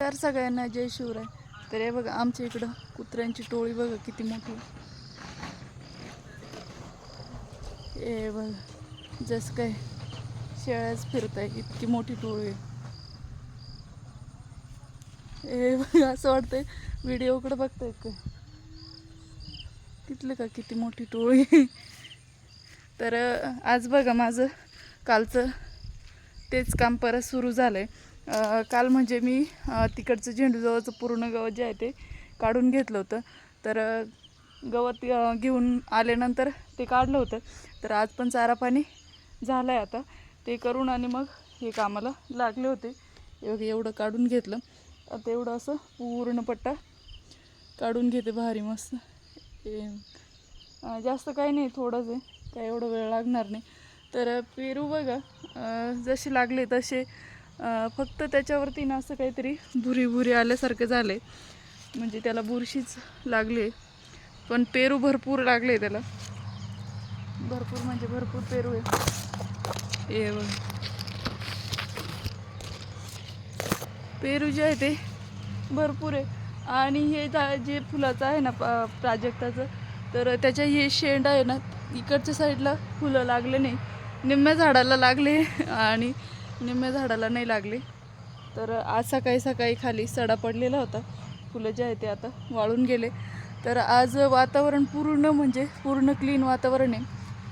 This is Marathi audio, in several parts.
तर सगळ्यांना जय शिवराय. तर हे बघा आमच्या इकडं कुत्र्यांची टोळी बघा किती मोठी. हे बघा जसं काय शेळ्याच फिरत आहे इतकी मोठी टोळी आहे. हे बघा असं वाटतंय व्हिडिओकडे बघताय का तिथलं का किती मोठी टोळी तर आज बघा माझं कालचं तेच काम परत सुरू झालं आहे काल म्हणजे मी तिकडचं झेंडूजवळचं पूर्ण गवत जे आहे ते काढून घेतलं होतं. तर गवत घेऊन आल्यानंतर ते काढलं होतं. तर आज पण चारा पाणी झालं आहे आता. ते करून आणि मग हे कामाला लागले होते. एवढं काढून घेतलं. आता एवढं असं पूर्ण पट्टा काढून घेते भारी मस्त. जास्त काही नाही थोडंच आहे. काय एवढं वेळ लागणार नाही. तर पेरू बघा. जसे लागले तसे फक्त त्याच्यावरती ना असं काहीतरी भुरी भुरी आल्यासारखं झाले म्हणजे त्याला बुरशीच लागले. पण पेरू भरपूर लागले त्याला. भरपूर म्हणजे भरपूर पेरू आहे. एव पेरू जे आहे ते भरपूर आहे. आणि हे जे फुलाचं आहे ना प्राजक्ताचं तर त्याच्या हे शेंड आहे ना इकडच्या साईडला फुलं लागले नाही. निम्म्या झाडाला लागले आणि निम्म्या झाडाला नाही लागले. तर आज सकाळी सकाळी खाली सडा पडलेला होता. फुलं जे आहे ते आता वाळून गेले. तर आज वातावरण पूर्ण म्हणजे पूर्ण क्लीन वातावरण आहे.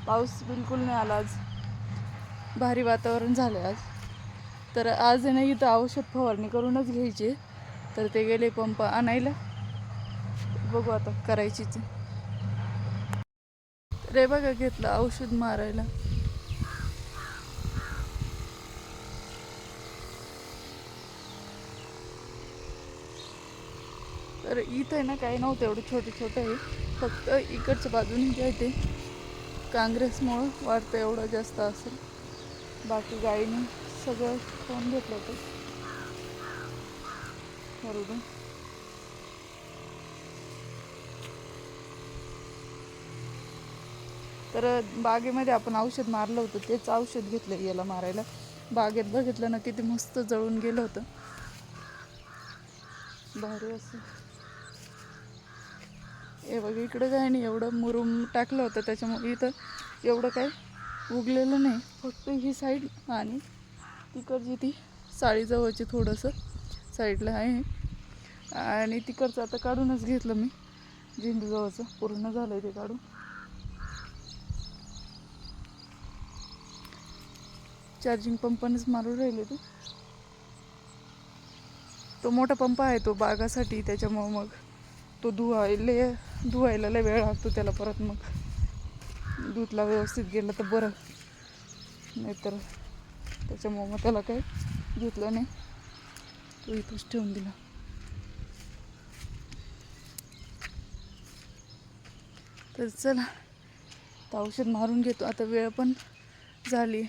पाऊस बिलकुल नाही आला आज. भारी वातावरण झालं आज. तर आज आहे ना इथं औषध फवारणी करूनच घ्यायची तर ते गेले पंप आणायला. बघू आता करायचीच रे बघा घेतलं औषध मारायला. तर इथं आहे ना काही नव्हतं एवढं छोटे छोटे आहे. फक्त इकडच्या बाजूने जे आहे ते काँग्रेसमुळं वाढतं एवढं जास्त असेल बाकी गाईने सगळं खाऊन घेतलं होतं? बरोबर. तर बागेमध्ये आपण औषध मारलं होतं तेच औषध घेतलं याला मारायला. बागेत बघितलं ना किती मस्त जळून गेलं होतं. भारी असं. हे बघ इकडं काय नाही एवढं मुरुम टाकलं होतं त्याच्यामुळे इथं एवढं काय उगलेलं नाही. फक्त ही साईड आणि तिकडची ती साडीजवळची थोडंसं साईडला आहे. आणि तिकडचं आता काढूनच घेतलं मी. झेंडूजवळचं पूर्ण झालं आहे ते काढून. चार्जिंग पंपानेच मारून राहिले ते. तो मोठा पंप आहे तो बागासाठी त्याच्यामुळं मग तो धुवा लय धुवायला लय वेळ लागतो त्याला परत मग. दूधला व्यवस्थित गेलं तर बरं. नाहीतर त्याच्यामुळं मग त्याला काही घेतलं नाही. तो इथंच ठेवून दिला. तर चला आता औषध मारून घेतो. आता वेळ पण झाली.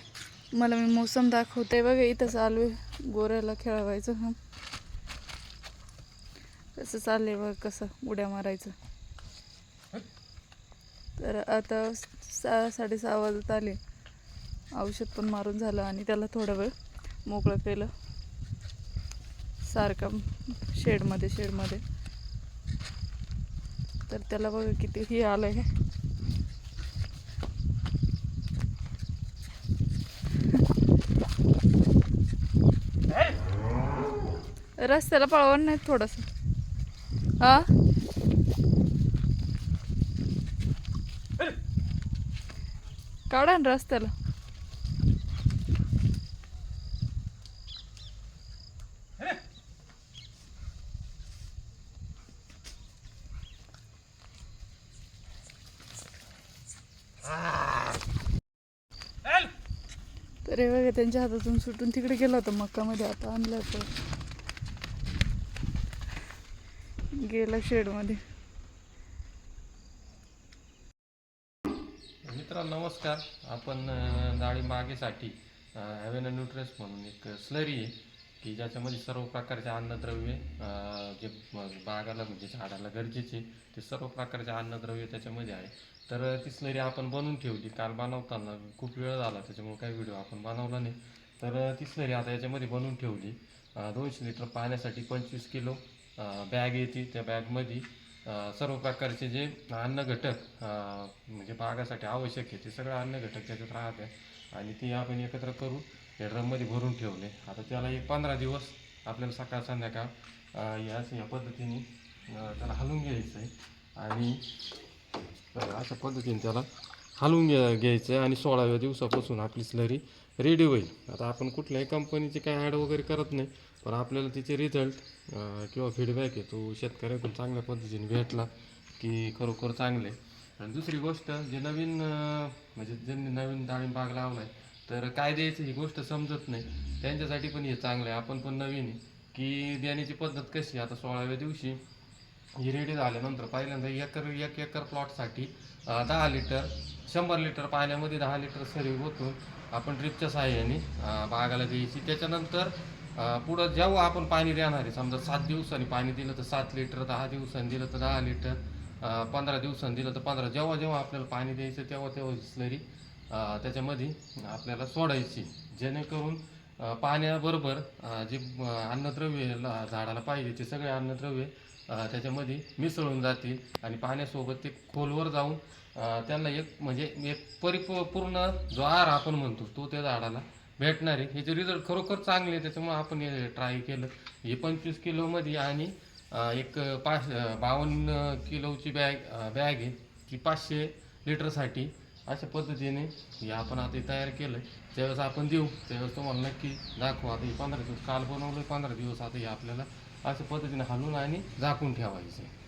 मला मी मोसम दाखवते बघा इथं चालू आहे गोऱ्याला खेळवायचं. कसं चाललंय बघ कसं उड्या मारायचं. तर आता सहा साडेसहा वाजत आले. औषध पण मारून झालं आणि त्याला थोडा वेळ मोकळं केलं. सारखं शेडमध्ये शेडमध्ये. तर त्याला बघा किती हे आलं आहे रस्त्याला पळवण नाही थोडस. हा काढा ना रस्त्याला तर हे बघा त्यांच्या हातातून सुटून तिकडे गेला होता मक्कामध्ये आता आणलं तर गेला शेडमध्ये. मित्रांनो नमस्कार. आपण डाळी मागेसाठी हॅवेन हॅवेना म्हणून एक स्लरी आहे की ज्याच्यामध्ये सर्व प्रकारचे अन्नद्रव्ये जे बागाला म्हणजे झाडाला गरजेचे ते सर्व प्रकारचे अन्नद्रव्य त्याच्यामध्ये आहे. तर ती स्लरी आपण बनवून ठेवली. काल बनवताना खूप वेळ झाला त्याच्यामुळे काही व्हिडिओ आपण बनवला नाही. तर ती स्लरी आता याच्यामध्ये बनवून ठेवली. दोनशे लिटर पाण्यासाठी पंचवीस किलो बॅग येते. त्या बॅगमध्ये सर्व प्रकारचे जे अन्न घटक म्हणजे बागासाठी आवश्यक आहे ते सगळं अन्न घटक त्याच्यात राहते. आणि ती आपण एकत्र करून हे ड्रममध्ये भरून ठेवले. आता त्याला एक पंधरा दिवस आपल्याला सकाळ संध्याकाळ याच या पद्धतीने त्याला हलवून घ्यायचं आहे. आणि अशा पद्धतीने त्याला हलवून घ्या घ्यायचं आहे. आणि सोळाव्या दिवसापासून आपली स्लरी रेडी होईल. आता आपण कुठल्याही कंपनीची काय ॲड वगैरे करत नाही. पण आपल्याला तिचे रिझल्ट किंवा फीडबॅक आहे तो शेतकऱ्याकडून चांगल्या पद्धतीने भेटला की खरोखर चांगले आणि दुसरी गोष्ट जे नवीन म्हणजे ज्यांनी नवीन डाळिंब बाग लावला आहे तर काय द्यायचं ही गोष्ट समजत नाही. त्यांच्यासाठी पण हे चांगलं आहे. आपण पण नवीन आहे. की देण्याची पद्धत कशी आहे? आता सोळाव्या दिवशी ही रेडी झाल्यानंतर पहिल्यांदा एकर एक एकर प्लॉटसाठी दहा लिटर शंभर लिटर पाण्यामध्ये दहा लिटर सरी ओतून आपण ड्रिपच्या सहाय्याने बागाला द्यायची. त्याच्यानंतर पुढं जेव्हा आपण पाणी देणार आहे समजा सात दिवसांनी पाणी दिलं तर सात लिटर दहा दिवसांनी दिलं तर दहा लिटर पंधरा दिवसांनी दिलं तर पंधरा. जेव्हा जेव्हा आपल्याला पाणी द्यायचं तेव्हा तेव्हा स्लरी त्याच्यामध्ये आपल्याला सोडायची. जेणेकरून पाण्याबरोबर जे अन्नद्रव्य ला- झाडाला पाहिजे ते सगळे अन्नद्रव्य त्याच्यामध्ये मिसळून जातील आणि पाण्यासोबत ते खोलवर जाऊन त्यांना एक म्हणजे एक परिपूर्ण जो आहार आपण म्हणतो तो त्या झाडाला भेटणार आहे. ह्याचे रिझल्ट खरोखर चांगले आहे त्याच्यामुळे आपण हे ट्राय केलं. हे पंचवीस किलोमध्ये आणि एक पाच बावन्न किलोची बॅग बॅग आहे. ती पाचशे लिटरसाठी अशा पद्धतीने हे आपण आता तयार केलं त्यावेळेस आपण देऊ. त्यावेळेस तुम्हाला नक्की दाखवू. आता हे पंधरा दिवस काल बनवलं पंधरा दिवस आता हे आपल्याला अशा पद्धतीने हलवून आणि झाकून ठेवायचं